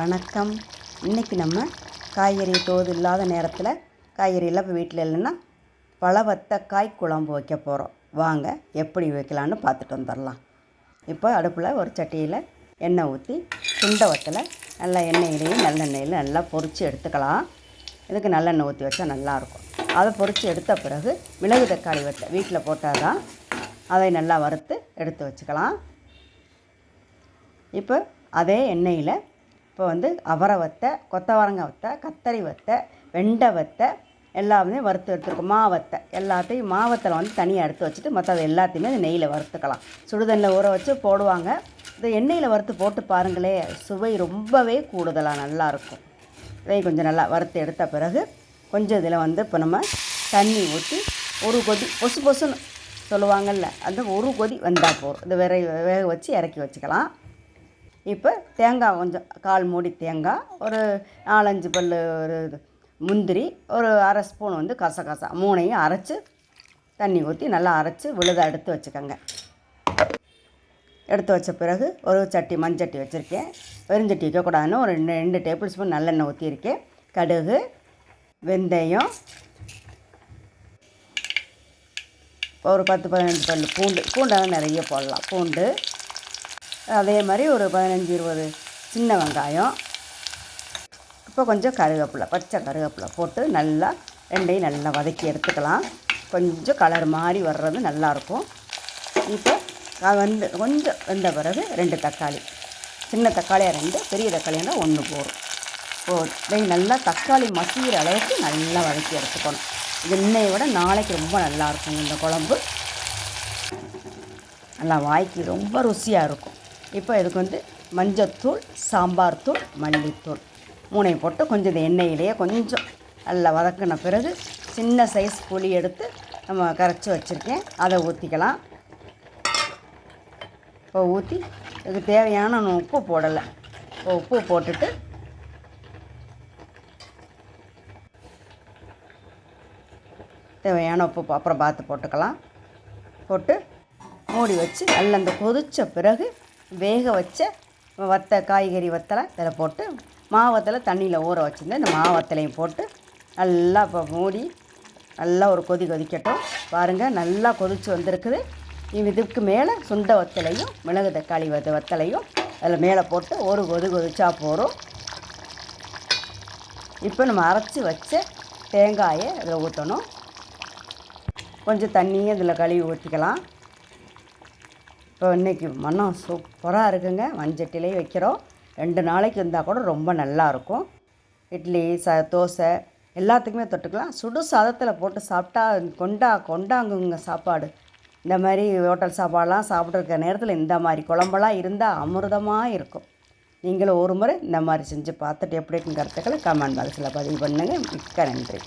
வணக்கம். இன்றைக்கி நம்ம காய்கறி தோது இல்லாத நேரத்தில் காய்கறியெல்லாம் இப்போ வீட்டில் இல்லைன்னா பழவத்தக்காய் குழம்பு வைக்க போகிறோம் வாங்க எப்படி வைக்கலான்னு பார்த்துட்டு வந்துடலாம். இப்போ அடுப்பில் ஒரு சட்டியில் எண்ணெய் ஊற்றி சுண்டை வத்தலை நல்லா எண்ணெயிலையும் நல்லெண்ணெயில் நல்லா பொரித்து எடுத்துக்கலாம். இதுக்கு நல்லெண்ணெய் ஊற்றி வச்சா நல்லாயிருக்கும். அதை பொரித்து எடுத்த பிறகு மிளகு தக்காளி வத்தை வீட்டில் போட்டால் தான் அதை நல்லா வறுத்து எடுத்து வச்சுக்கலாம். இப்போ அதே எண்ணெயில் இப்போ வந்து அவரை வத்தை கொத்தவரங்காய் வத்தை கத்தரி வத்தை வெண்டை வத்தை எல்லாமே வறுத்து எடுத்துருக்கோம். மாவத்தை எல்லாத்தையும் மாவத்தில் வந்து தனியாக எடுத்து வச்சுட்டு மற்றது எல்லாத்தையுமே இந்த நெய்யில் வறுத்துக்கலாம். சுடுதண்ணில் ஊற வச்சு போடுவாங்க. இந்த எண்ணெயில் வறுத்து போட்டு பாருங்களே சுவை ரொம்பவே கூடுதலாக நல்லாயிருக்கும் இதை கொஞ்சம் நல்லா வறுத்து எடுத்த பிறகு கொஞ்சம் இதில் வந்து இப்போ நம்ம தண்ணி ஊற்றி ஒரு கொதி பொசு பொசுன்னு சொல்லுவாங்கள்ல அந்த ஒரு கொதி வந்தால் போதும். இந்த விரை வேக வச்சு இறக்கி வச்சுக்கலாம். இப்போ தேங்காய் கொஞ்சம் கால் மூடி தேங்காய் ஒரு நாலஞ்சு பல் ஒரு இது. முந்திரி ஒரு அரை ஸ்பூன் வந்து கசகசா. மூணையும் அரைச்சி தண்ணி ஊற்றி நல்லா அரைச்சி விழுதை எடுத்து வச்சுக்கோங்க. எடுத்து வச்ச பிறகு ஒரு சட்டி மஞ்சட்டி வச்சுருக்கேன். வெறுஞ்சட்டி வைக்கக்கூடாதுன்னு ஒரு ரெண்டு ரெண்டு டேபிள் ஸ்பூன் நல்லெண்ணெய் ஊற்றியிருக்கேன் கடுகு வெந்தயம் ஒரு பத்து பதினஞ்சு பல் பூண்டு. பூண்டை நிறைய போடலாம். பூண்டு அதே மாதிரி ஒரு பதினஞ்சு இருபது சின்ன வெங்காயம். இப்போ கொஞ்சம் கருவேப்பிலை பச்சை கருவேப்பிலை போட்டு நல்லா ரெண்டையும் நல்லா வதக்கி எடுத்துக்கலாம். கொஞ்சம் கலர் மாதிரி வர்றது நல்லாயிருக்கும். இப்போ வந்து கொஞ்சம் வெந்த பிறகு ரெண்டு தக்காளி. சின்ன தக்காளியாக ரெண்டு பெரிய தக்காளியாக ஒன்று போடும் போய் நல்லா தக்காளி மசிகிற அளவுக்கு நல்லா வதக்கி எடுத்துக்கணும். இன்னையை விட நாளைக்கு ரொம்ப நல்லாயிருக்கும் இந்த குழம்பு. நல்லா வாய்க்கு ரொம்ப ருசியாக இருக்கும். இப்போ இதுக்கு வந்து மஞ்சத்தூள் சாம்பார் தூள் மல்லித்தூள். மூணையும் போட்டு கொஞ்சம் இந்த எண்ணெயிலேயே கொஞ்சம் நல்லா வதக்கின பிறகு சின்ன சைஸ் புளி எடுத்து நம்ம கரைச்சி வச்சுருக்கேன். அதை ஊற்றிக்கலாம் இப்போ ஊற்றி இதுக்கு தேவையான நான் உப்பு போடலை. இப்போ உப்பு போட்டுட்டு தேவையான உப்பு அப்புறம் பார்த்து போட்டுக்கலாம். போட்டு மூடி வச்சு நல்லா அந்த கொதித்த பிறகு வேக வச்ச வத்த காய்கறி வத்தலை இதில் போட்டு மாவத்தலை தண்ணியில் ஊற வச்சுருந்தேன் இந்த மாவத்தலையும் போட்டு நல்லா இப்போ மூடி நல்லா ஒரு கொதி கொதிக்கட்டும். பாருங்கள் நல்லா கொதித்து வந்திருக்குது. இதுக்கு மேலே சுண்ட வத்தலையும் மிளகு தக்காளி வத வத்தலையும் அதில் மேலே போட்டு ஒரு கொதி கொதிச்சா போகிறோம் இப்போ நம்ம அரைச்சி வச்ச தேங்காயை அதில் ஊற்றணும் கொஞ்சம் தண்ணியும் இதில் கழுவி ஊற்றிக்கலாம் இன்றைக்கி மனம் சூப்பராக இருக்குங்க. மண்சட்டிலே வைக்கிறோம். ரெண்டு நாளைக்கு இருந்தால் கூட ரொம்ப நல்லாயிருக்கும் இட்லி ச தோசை எல்லாத்துக்குமே தொட்டுக்கலாம். சுடு சாதத்தில் போட்டு சாப்பிட்டா கொண்டா கொண்டாங்குங்க சாப்பாடு. இந்த மாதிரி ஹோட்டல் சாப்பாடெலாம் சாப்பிட்ருக்க நேரத்தில் இந்த மாதிரி குழம்பெல்லாம் இருந்தால் அமிர்தமாக இருக்கும். நீங்களும் ஒரு முறை இந்த மாதிரி செஞ்சு பார்த்துட்டு எப்படி இருக்குன்னு கருத்துக்களை கமெண்ட் பாக்ஸில் பதிவு பண்ணுங்கள் மிக்க நன்றி.